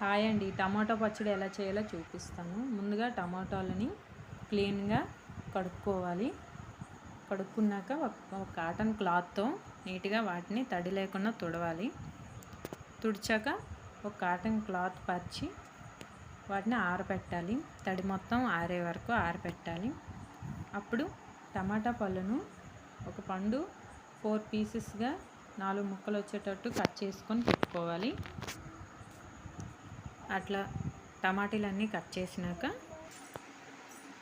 Hi అండి. Tomato పచ్చడి ఎలా చేయాలో చూపిస్తాను. ముందుగా టమాటాలని క్లీన్గా కడుక్కోవాలి. కడుక్కున్నాక ఒక కాటన్ క్లాత్తో నీట్గా వాటిని తడి లేకుండా తుడవాలి. తుడిచాక ఒక కాటన్ క్లాత్ పరిచి వాటిని ఆరబెట్టాలి తడి మొత్తం ఆరే వరకు ఆరబెట్టాలి అప్పుడు టమాటా పళ్ళను ఒక పండు ఫోర్ పీసెస్గా నాలుగు ముక్కలు వచ్చేటట్టు కట్ చేసుకొని పెట్టుకోవాలి. అట్లా టమాటీలన్నీ కట్ చేసినాక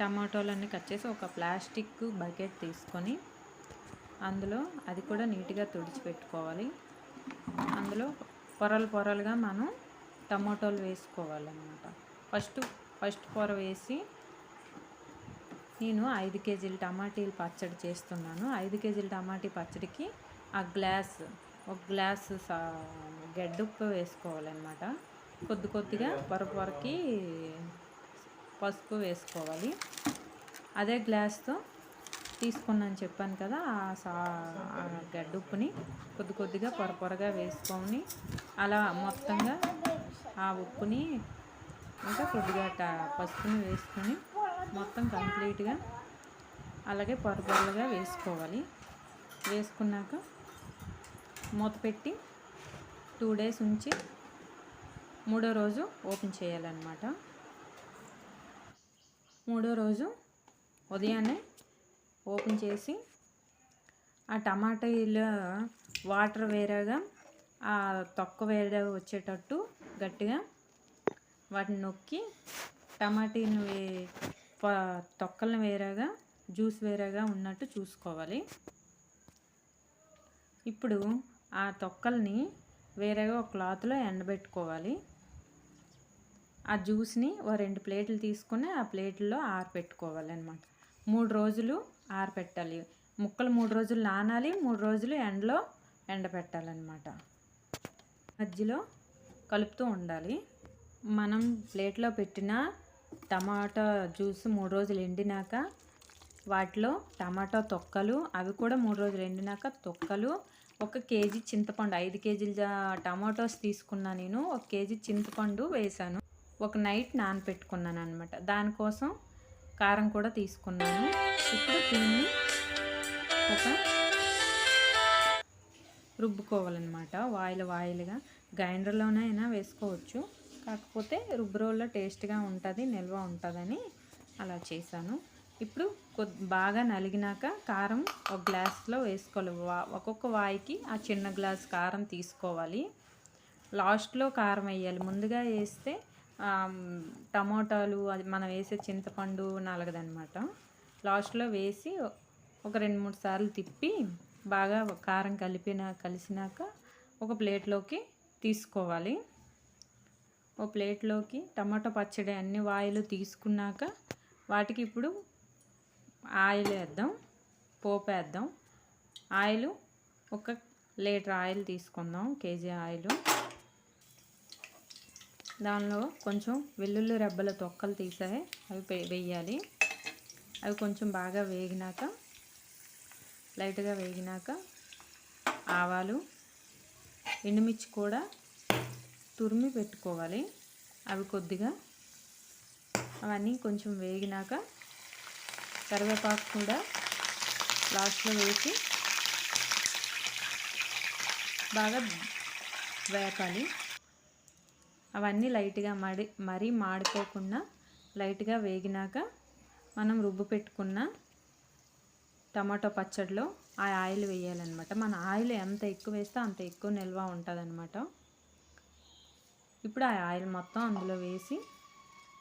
టమాటోలన్నీ కట్ చేసి ఒక ప్లాస్టిక్ బకెట్ తీసుకొని అందులో అది కూడా నీట్గా తుడిచిపెట్టుకోవాలి. అందులో పొరలు పొరలుగా మనం టమాటోలు వేసుకోవాలన్నమాట. ఫస్ట్ ఫస్ట్ పొర వేసి నేను ఐదు కేజీలు టమాటీలు పచ్చడి చేస్తున్నాను. ఐదు కేజీల టమాటీ పచ్చడికి ఆ గ్లాస్ ఒక గ్లాస్ సా గడ్డుప్పు వేసుకోవాలన్నమాట. కొద్ది కొద్దిగా పొరపొరకి పసుపు వేసుకోవాలి. అదే గ్లాస్తో తీసుకున్నాను చెప్పాను కదా ఆ సా గడ్డుప్పుని కొద్ది కొద్దిగా పొరపొరగా వేసుకొని అలా మొత్తంగా ఆ ఉప్పుని ఇంకా కొద్దిగా పసుపుని వేసుకొని మొత్తం కంప్లీట్గా అలాగే పొరపొరగా వేసుకోవాలి. వేసుకున్నాక మూత పెట్టి టూ డేస్ ఉంచి మూడో రోజు ఓపెన్ చేయాలన్నమాట. మూడో రోజు ఉదయాన్నే ఓపెన్ చేసి ఆ టమాటాలో వాటర్ వేరేగా ఆ తొక్క వేరేగా వచ్చేటట్టు గట్టిగా వాటిని నొక్కి టమాటీని వే తొక్కలను వేరేగా జ్యూస్ వేరేగా ఉన్నట్టు చూసుకోవాలి. ఇప్పుడు ఆ తొక్కల్ని వేరేగా ఒక క్లాత్లో ఎండబెట్టుకోవాలి. ఆ జ్యూస్ని ఓ రెండు ప్లేట్లు తీసుకొని ఆ ప్లేట్లో ఆరబెట్టుకోవాలన్నమాట మూడు రోజులు ఆరపెట్టాలి. ముక్కలు మూడు రోజులు నానాలి మూడు రోజులు ఎండలో ఎండబెట్టాలన్నమాట మధ్యలో కలుపుతూ ఉండాలి. మనం ప్లేట్లో పెట్టిన టమాటా జ్యూస్ మూడు రోజులు ఎండినాక వాటిలో టమాటా తొక్కలు అవి కూడా మూడు రోజులు ఎండినాక తొక్కలు ఒక కేజీ చింతపండు ఐదు కేజీల టమాటోస్ తీసుకున్నా నేను ఒక కేజీ చింతపండు వేసాను. ఒక నైట్ నానపెట్టుకున్నాను అనమాట దానికోసం కారం కూడా తీసుకున్నాను. ఇప్పుడు దీన్ని ఒక రుబ్బుకోవాలన్నమాట. వాయిల్ వాయిల్గా గ్రైండర్లోనైనా వేసుకోవచ్చు. కాకపోతే రుబ్బురోల్లో టేస్ట్గా ఉంటుంది నిల్వ ఉంటుందని అలా చేశాను. ఇప్పుడు బాగా నలిగినాక కారం ఒక గ్లాస్లో వేసుకోవాలి. వా ఒక్కొక్క వాయికి ఆ చిన్న గ్లాస్ కారం తీసుకోవాలి. లాస్ట్లో కారం వేయాలి. ముందుగా వేస్తే టమోటాలు అది మనం వేసే చింతపండు నలగదనమాట లాస్ట్లో వేసి ఒక రెండు మూడు సార్లు తిప్పి బాగా కారం కలిపిన కలిసినాక ఒక ప్లేట్లోకి తీసుకోవాలి. ఓ ప్లేట్లోకి టమాటో పచ్చడి అన్ని వాయిలు తీసుకున్నాక వాటికి ఇప్పుడు ఆయిల్ వేద్దాం పోపు వేద్దాం. ఆయిల్ ఒక లీటర్ ఆయిల్ తీసుకుందాం కేజీ ఆయిల్. దానిలో కొంచెం వెల్లుల్లి రెబ్బల తొక్కలు తీసాయి. అవి వేయాలి. అవి కొంచెం బాగా వేగినాక లైట్గా వేగినాక ఆవాలు ఎండుమిర్చి కూడా తురిమి పెట్టుకోవాలి. అవి కొద్దిగా అవన్నీ కొంచెం వేగినాక కరివేపాకు కూడా లాస్ట్లో వేసి బాగా వేపాలి. అవన్నీ లైట్గా మడి మరీ మాడిపోకుండా లైట్గా వేగినాక మనం రుబ్బు పెట్టుకున్న టమాటో పచ్చడిలో ఆ ఆయిల్ వేయాలన్నమాట. మన ఆయిల్ ఎంత ఎక్కువ వేస్తే అంత ఎక్కువ నిల్వ ఉంటుంది ఇప్పుడు ఆ ఆయిల్ మొత్తం అందులో వేసి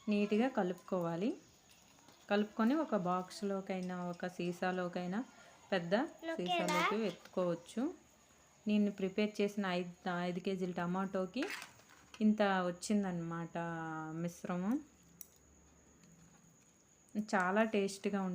నీట్గా కలుపుకోవాలి. కలుపుకొని ఒక బాక్స్లోకైనా ఒక సీసాలోకైనా పెద్ద సీసాలోకి ఎత్తుకోవచ్చు నేను ప్రిపేర్ చేసిన ఐదు ఐదు కేజీల టమాటోకి ఇంత వచ్చిందనమాట మిశ్రమం. చాలా టేస్ట్గా ఉంటుంది.